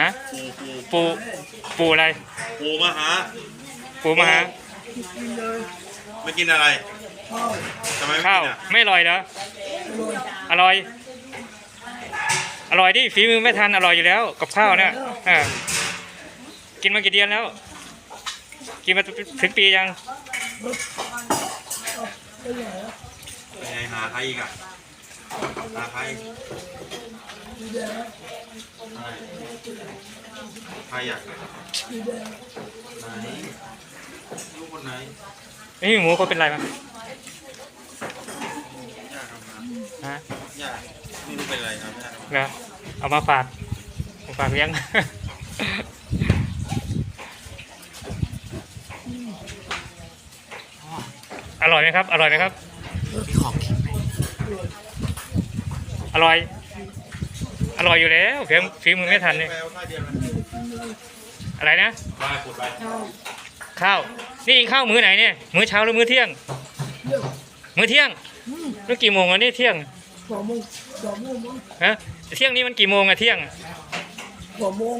ฮะปูปูปูปูอะไร ปูมาหาปูมาหาไม่กินอะไรทำไมไม่ข้าวกินอะไม่อร่อยเหรออร่อย อร่อยดิฝีมือไม่ทันอร่อยอยู่แล้วกับข้าวเนี่ยอ่ากินมากี่เดือนแล้ว กินมาถึงปียัง เป็นไงหาใครอีกอะหาใคร ใครอะไหนลูกคนไหนนี่หมูเขาเป็นไรมั้งย่าทำงานฮะย่าไม่รู้เป็นอะไรครับย่าทำงานเหรอเอามาฝากมาฝากเลี้ยงอร่อยไหมครับ อร่อยไหมครับมีของกินไหมอร่อยอ ร่อยอยู่แล้วเพียงฝีมือไม่ทันนี่แปลว่าข้าวเดียวนะอะไรนะมาขุดไปข้าว นี่กินข้าวมื้อไหนเนี่ย มื้อเช้าหรือมื้อเที่ยง มื้อเที่ยงแล้วกี่โมงแล้วนี่เที่ยงสองโมงสองโมงมั้งฮะเที่ยงนี้มันกี่โมงอะเที่ยงสองโมง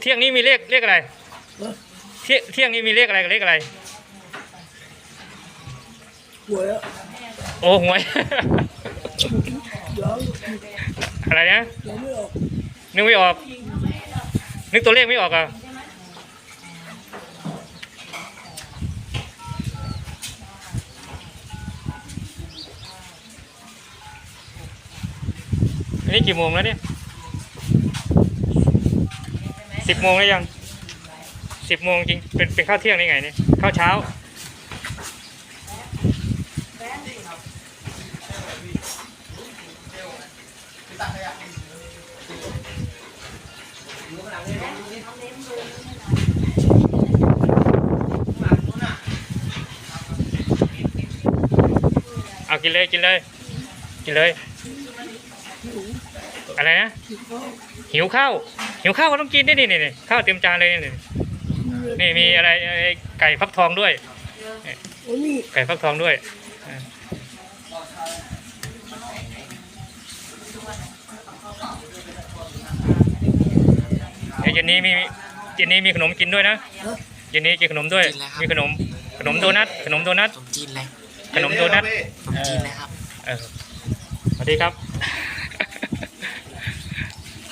เที่ยงนี้มีเลขเลขอะไรเอ้ยเที่ยงเที่ยงนี้มีเลขอะไรกับเลขอะไรหวยอะโอ้หวยเดี๋ยว อะไรนะเดี๋ยนึกไม่ออก นึกตัวเลขไม่ออกอะอันนี้กี่โมงแล้วเนี่ยสิบโมงแล้วยังสิบโมงจริงเป็นเป็นข้าวเที่ยงได้ไงเนี่ยข้าวเช้า เอากินเลยกินเลย กินเลย อะไรนะ หิวข้าวหิวข้าวก็ต้องกินได้นี่นี่นี่ข้าวเต็มจานเลยนี่นี่นี่มีอะไรไอ้ไก่ฟักทองด้วยโอ้นี่ไก่ฟักทองด้วย เดี๋ยวเย็นนี้มีเย็นนี้มีขนมกินด้วยนะฮะเย็นนี้กินขนมด้วย มีขนมขนมโดนัทขนมโดนัทขนมจีนเลยขนมโดนัทขนมจีนเลยครับเออสวัสดีครับ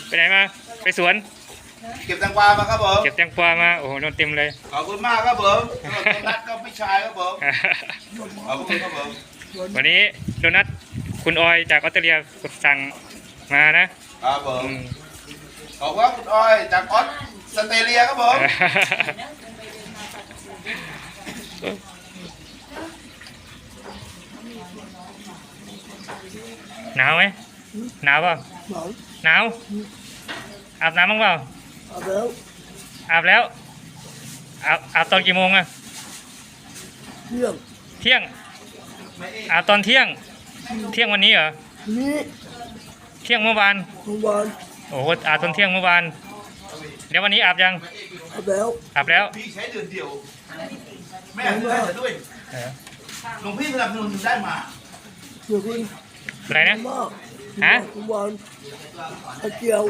ไปไหนมา ไปสวน เก็บแตงกวามาครับผมเก็บแตงกวามาโอ้โหโดนเต็มเลยขอบคุณมากครับผมสำหรับโดนัทก็พี่ชายครับผมขอบคุณครับผมวันนี้โดนัทคุณออยจากออสเตรเลียกดสั่งมานะครับผมอืม ขอบคุณครับคุณออยจากออสสเตรเลียครับผมหนาวไหมหนาวเปล่าหนาวหนาวอาบน้ำบ้างเปล่าเอาแล้วอาบแล้วอาบอาบตอนกี่โมงอะเที่ยงเที่ยงอาบตอนเที่ยง เที่ยงวันนี้เหรอนี้เที่ยงเมื่อวานเมื่อวาน โอ้โหอาบตอนเที่ยงเมื่อวาน เดี๋ยววันนี้อาบยัง เอาแล้วอาบแล้วพี่ใช้เดือนเดียว แม่ซื้อได้ด้วยเออหลวงพี่สนับสนุนถึงได้มา เดี๋ยวคุณอะไรนะ มากฮะเมื่อวานเอาเจียว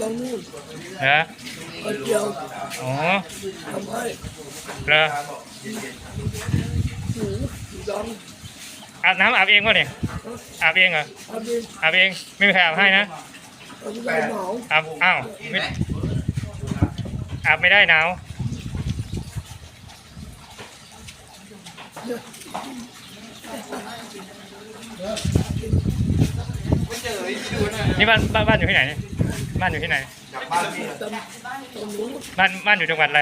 บางนู่นเหรอเอาเจียวอ๋อทำให้เหรอหูดังอาบน้ำอาบเองป่ะเนี่ย อาบเองเหรอเอาดิอาบเอง ไม่มีใครอาบให้นะเอาไปได้หนาวอาบอ้าวไม่อาบไม่ได้หนาวนี่บ้านบ้านบ้านอยู่ที่ไหนเนี่ยบ้านอยู่ที่ไหน จากบ้านพี่ตำตำนู้นบ้านบ้านอยู่จังหวัดอะไร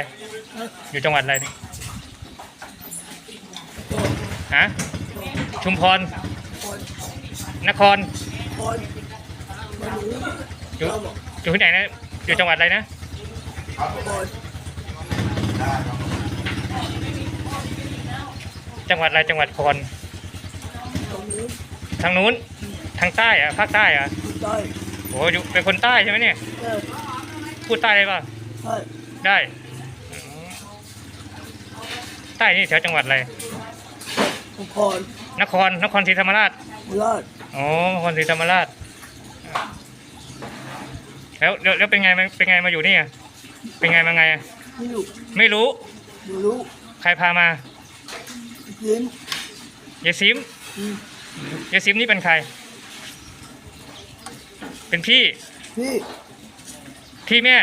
อยู่จังหวัดอะไรนี่ฮะชุมพร นครค อนมาหนูอยู่อยู่ที่ไหนนะ อยู่จังหวัดอะไรนะคอนจังหวัดอะไรจังหวัดคอนตำนู้นทางนู้น ทางใต้อะภาคใต้อะใต้โอ้อยู่เป็นคนใต้ใช่ไหมเนี่ยใต้พูดใต้ได้ป่ะใต้ได้อืมใต้นี่แถวจังหวัดอะไรคอนนครนครศรีธรรมราชราชอ๋อนครศรีธรรมราช แล้วแล้วแล้วเป็นไงมาเป็นไงมาอยู่นี่อะเป็นไงมาไงอะไม่รู้ไม่รู้ ไม่รู้ใครพามายิ้มยายซิมอืมยายซิมนี่เป็นใคร เป็นพี่พี่พี่แม่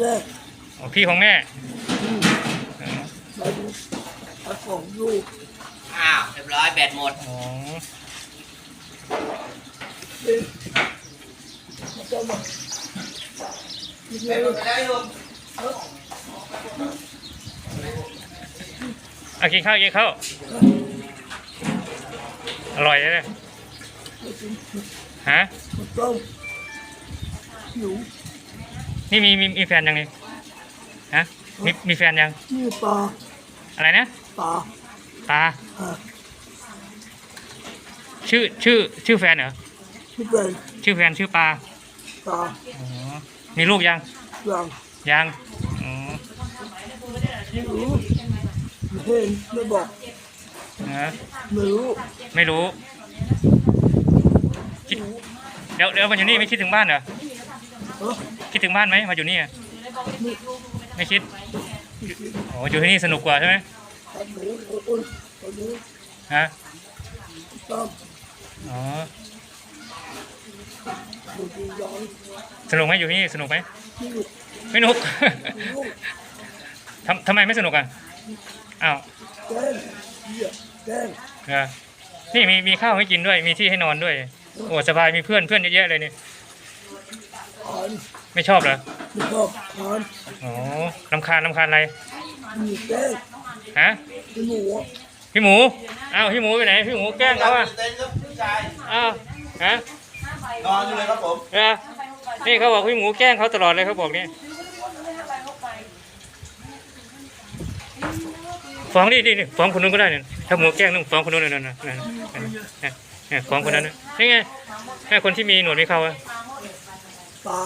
แม่อ๋อพี่ของแม่มาดูเอาของลูกอ้าวเรียบร้อยแบตหมด อ๋อเด็กมาจะมา ไม่รู้เอากินข้าวกินข้าวอร่อยเลยฮะมาต้มหนูนี่มีมีมีแฟนยังนี่ฮะมีมีแฟนยังนี่ปลาอะไรนะปลาตาอ่าชื่อชื่อชื่อแฟนเหรอที่เป็นชื่อแฟนชื่อปลาปลาอ๋อ มีลูกยังอย่างยังอ๋อไม่รู้ไม่เห็นไม่บอกฮะไม่รู้ไม่รู้คิดเดี๋ยวเดี๋ยวมาอยู่นี่ไม่คิดถึงบ้านเหรอ เออคิดถึงบ้านไหมมาอยู่นี่อะไม่คิดโอ้อยู่ที่นี่สนุกกว่าใช่ไหมทำหนูอุ่นทำหนูฮะต้มอ๋อหนูดีร้อน สนุกไหมอยู่ที่นี่สนุกไหมไม่นุกทำทำไมไม่สนุกอะอ้าวนี่มีมีข้าวให้กินด้วย มีที่ให้นอนด้วย โอ้สบายมีเพื่อนเพื่อนเยอะแยะเลยนี่ไม่ชอบเหรอไม่ชอบอ่อนอ๋อลำคาญลำคาญอะไรฮะมีหมูพี่หมู อ้าวพี่หมูไปไหน พี่หมูแกล้งเขาอะเอ้าวฮะ นอนอยู่เลยครับผมเออนี่เขาบอกพี่หมูแกล้งเขาตลอดเลยเขาบอกนี่ฟ้องดิดิดิฟ้องคนนู้นก็ได้เนี่ยถ้าหมูแกล้งต้องฟ้องคนนู้นเลยนั่นน่ะนั่นน่ะนั่นน่ะเนี่ยเนี่ยฟ้องคนนั้นน่ะนี่ไงแม่คนที่มีหนวดมีเขาอะปลา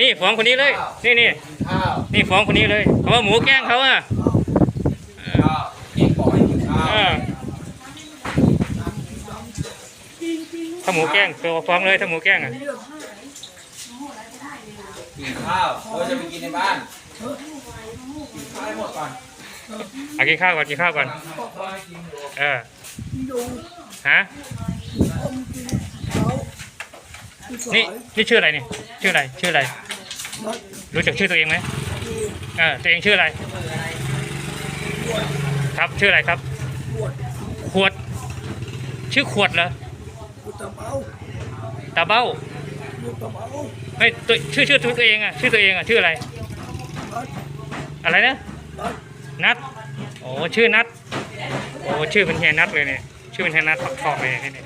นี่ฟ้องคนนี้เลย นี่นี่ข้าวนี่ฟ้องคนนี้เลยเพราะว่าหมูแกล้งเขาอะ ข้าวเองบอกให้กินข้าว เออ ถ้าหมูแกล้งตัวฟ้องเลยถ้าหมูแกล้งอะกินข้าวเราจะไปกินในบ้านกินข้าวให้หมดก่อนเอากินข้าวก่อนกินข้าวก่อน เออดูฮะอมกินเขาที่สานี่ยนี่ชื่ออะไรนี่ชื่ออะไรชื่ออะไรนัดรู้จักชื่อตัวเองไหมเออตัวเองชื่ออะไร ครับชื่ออะไรครับปวดขวด ชื่อขวดเหรอปวด ตะเบาตาเบ้าปวดตะเบาไม่ตัวชื่อชื่อตัวเองอะชื่อตัวเองอะชื่ออะไร นัดอะไรนะ นัดนัดโอ้ชื่อนัดโอ้ชื่อเป็นเฮียนัดเลยเนี่ย ชื่อเป็นเฮียนัดปักทองเลยเนี่ย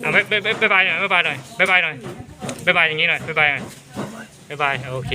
เอาไปไปไปไปบายหน่อยไปบายหน่อยไปบายหน่อยไปบายอย่างนี้หน่อยไปบายหน่อยไปบาย โอเค